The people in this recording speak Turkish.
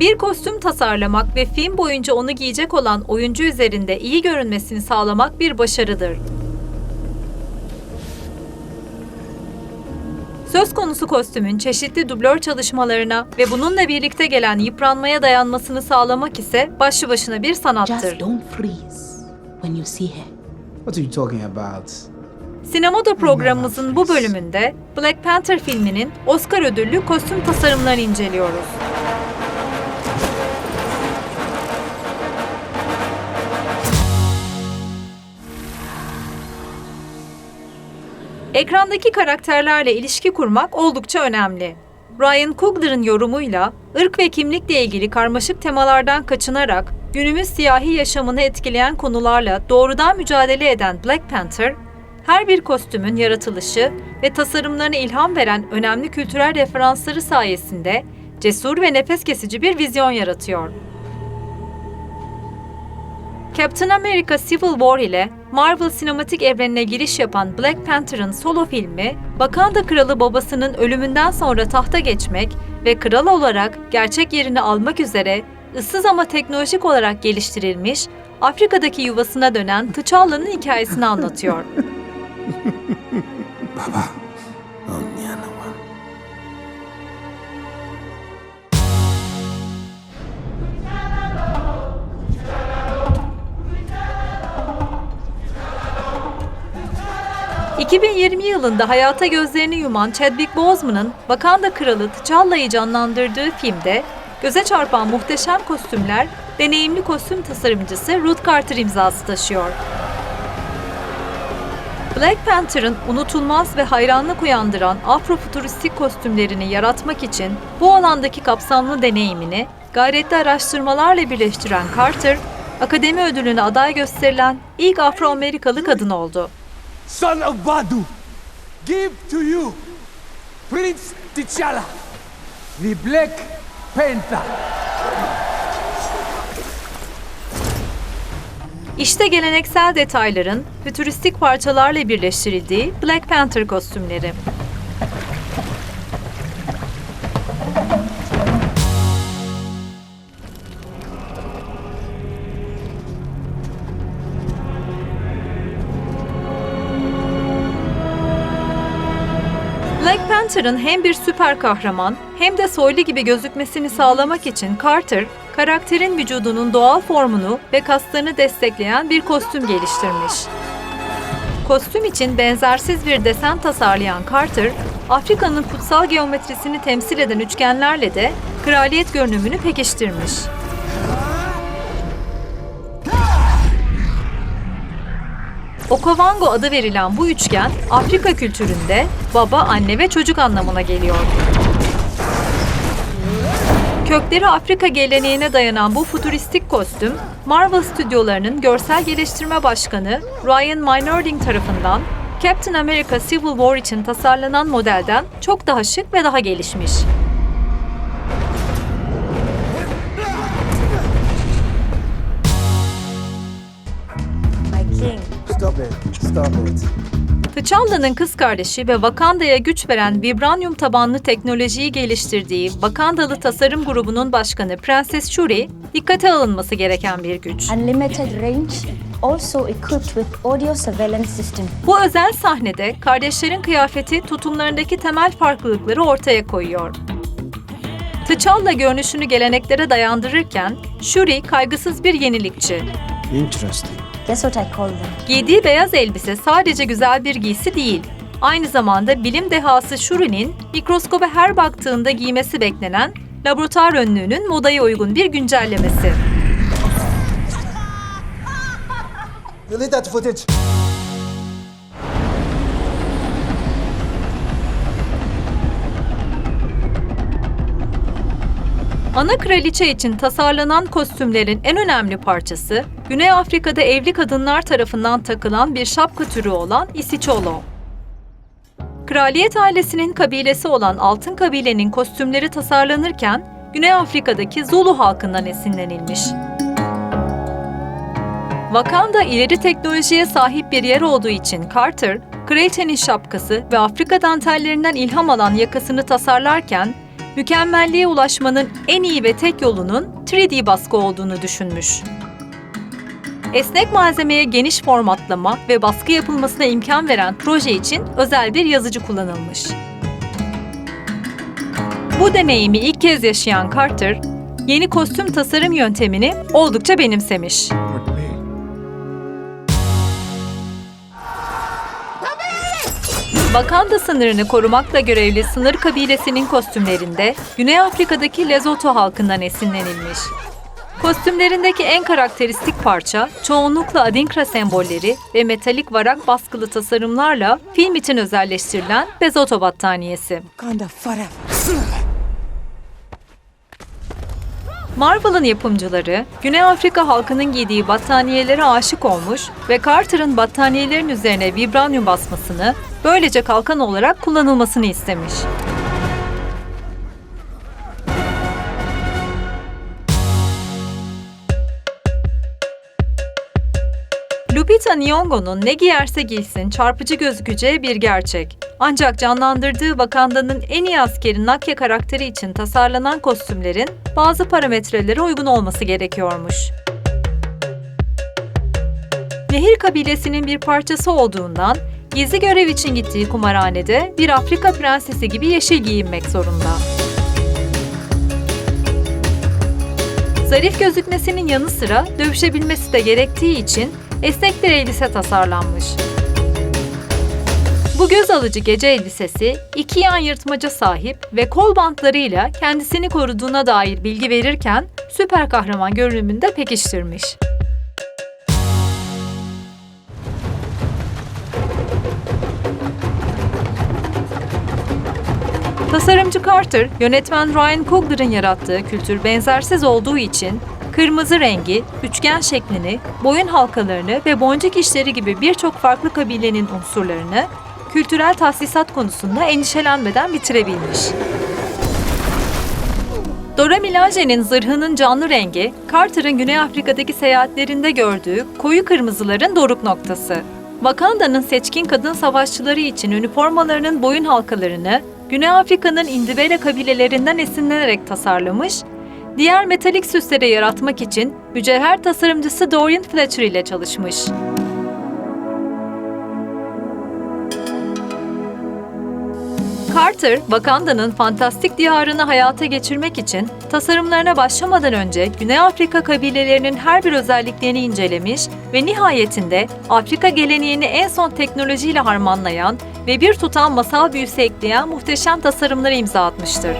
Bir kostüm tasarlamak ve film boyunca onu giyecek olan oyuncu üzerinde iyi görünmesini sağlamak bir başarıdır. Söz konusu kostümün çeşitli dublör çalışmalarına ve bununla birlikte gelen yıpranmaya dayanmasını sağlamak ise başlı başına bir sanattır. Sinemada programımızın bu bölümünde Black Panther filminin Oscar ödüllü kostüm tasarımlarını inceliyoruz. Ekrandaki karakterlerle ilişki kurmak oldukça önemli. Ryan Coogler'ın yorumuyla ırk ve kimlikle ilgili karmaşık temalardan kaçınarak günümüz siyahi yaşamını etkileyen konularla doğrudan mücadele eden Black Panther, her bir kostümün yaratılışı ve tasarımlarına ilham veren önemli kültürel referansları sayesinde cesur ve nefes kesici bir vizyon yaratıyor. Captain America Civil War ile Marvel sinematik evrenine giriş yapan Black Panther'ın solo filmi, Wakanda kralı babasının ölümünden sonra tahta geçmek ve kral olarak gerçek yerini almak üzere ıssız ama teknolojik olarak geliştirilmiş Afrika'daki yuvasına dönen T'Challa'nın hikayesini anlatıyor. Baba, ...2020 yılında hayata gözlerini yuman Chadwick Boseman'ın Wakanda Kralı T'Challa'yı canlandırdığı filmde... ...göze çarpan muhteşem kostümler... ...deneyimli kostüm tasarımcısı Ruth Carter imzası taşıyor. Black Panther'ın unutulmaz ve hayranlık uyandıran afrofuturistik kostümlerini yaratmak için bu alandaki kapsamlı deneyimini gayretli araştırmalarla birleştiren Carter, Akademi Ödülü'ne aday gösterilen ilk Afro-Amerikalı kadın oldu. Son of Badu, give to you Prince T'Challa, the Black Panther. İşte geleneksel detayların fütüristik parçalarla birleştirildiği Black Panther kostümleri. Black Panther'ın hem bir süper kahraman hem de soylu gibi gözükmesini sağlamak için Carter, karakterin vücudunun doğal formunu ve kaslarını destekleyen bir kostüm geliştirmiş. Kostüm için benzersiz bir desen tasarlayan Carter, Afrika'nın kutsal geometrisini temsil eden üçgenlerle de kraliyet görünümünü pekiştirmiş. Okavango adı verilen bu üçgen Afrika kültüründe baba, anne ve çocuk anlamına geliyor. Kökleri Afrika geleneğine dayanan bu futuristik kostüm, Marvel stüdyolarının görsel geliştirme başkanı Ryan Meinerding tarafından Captain America Civil War için tasarlanan modelden çok daha şık ve daha gelişmiş. My king. Stop it. Stop it. T'Challa'nın kız kardeşi ve Wakanda'ya güç veren vibranyum tabanlı teknolojiyi geliştirdiği Wakandalı tasarım grubunun başkanı Prenses Shuri, dikkate alınması gereken bir güç. Unlimited range, also equipped with audio surveillance system. Bu özel sahnede kardeşlerin kıyafeti tutumlarındaki temel farklılıkları ortaya koyuyor. T'Challa görünüşünü geleneklere dayandırırken Shuri kaygısız bir yenilikçi. Interesting. Guess what I call them? Giydiği beyaz elbise sadece güzel bir giysi değil. Aynı zamanda bilim dehası Shuri'nin mikroskoba her baktığında giymesi beklenen laboratuvar önlüğünün modaya uygun bir güncellemesi. Delete that footage. Ana kraliçe için tasarlanan kostümlerin en önemli parçası, Güney Afrika'da evli kadınlar tarafından takılan bir şapka türü olan isicholo. Kraliyet ailesinin kabilesi olan Altın Kabile'nin kostümleri tasarlanırken Güney Afrika'daki Zulu halkından esinlenilmiş. Wakanda ileri teknolojiye sahip bir yer olduğu için Carter, kraliçenin şapkası ve Afrika dantellerinden ilham alan yakasını tasarlarken mükemmelliğe ulaşmanın en iyi ve tek yolunun 3D baskı olduğunu düşünmüş. Esnek malzemeye geniş formatlama ve baskı yapılmasına imkan veren proje için özel bir yazıcı kullanılmış. Bu deneyimi ilk kez yaşayan Carter, yeni kostüm tasarım yöntemini oldukça benimsemiş. Wakanda sınırını korumakla görevli sınır kabilesinin kostümlerinde Güney Afrika'daki Lesotho halkından esinlenilmiş. Kostümlerindeki en karakteristik parça çoğunlukla Adinkra sembolleri ve metalik varak baskılı tasarımlarla film için özelleştirilen Bezoto battaniyesi. Marvel'ın yapımcıları, Güney Afrika halkının giydiği battaniyelere aşık olmuş ve Carter'ın battaniyelerin üzerine vibranyum basmasını, böylece kalkan olarak kullanılmasını istemiş. Lupita Nyong'o'nun ne giyerse giysin çarpıcı gözükeceği bir gerçek. Ancak canlandırdığı Wakanda'nın en iyi askeri Nakya karakteri için tasarlanan kostümlerin bazı parametrelere uygun olması gerekiyormuş. Nehir kabilesinin bir parçası olduğundan gizli görev için gittiği kumarhanede bir Afrika prensesi gibi yeşil giyinmek zorunda. Zarif gözükmesinin yanı sıra dövüşebilmesi de gerektiği için esnek bir elbise tasarlanmış. Bu göz alıcı gece elbisesi iki yan yırtmaca sahip ve kol bantlarıyla kendisini koruduğuna dair bilgi verirken süper kahraman görünümünde pekiştirmiş. Tasarımcı Carter, yönetmen Ryan Coogler'ın yarattığı kültür benzersiz olduğu için kırmızı rengi, üçgen şeklini, boyun halkalarını ve boncuk işleri gibi birçok farklı kabilenin unsurlarını kültürel tahsisat konusunda endişelenmeden bitirebilmiş. Dora Milaje'nin zırhının canlı rengi, Carter'ın Güney Afrika'daki seyahatlerinde gördüğü koyu kırmızıların doruk noktası. Wakanda'nın seçkin kadın savaşçıları için üniformalarının boyun halkalarını Güney Afrika'nın Indibele kabilelerinden esinlenerek tasarlamış, diğer metalik süsleri yaratmak için mücevher tasarımcısı Dorian Fletcher ile çalışmış. Carter, Wakanda'nın fantastik diyarını hayata geçirmek için tasarımlarına başlamadan önce Güney Afrika kabilelerinin her bir özelliklerini incelemiş ve nihayetinde Afrika geleneğini en son teknolojiyle harmanlayan ve bir tutam masal büyüsü ekleyen muhteşem tasarımlara imza atmıştır.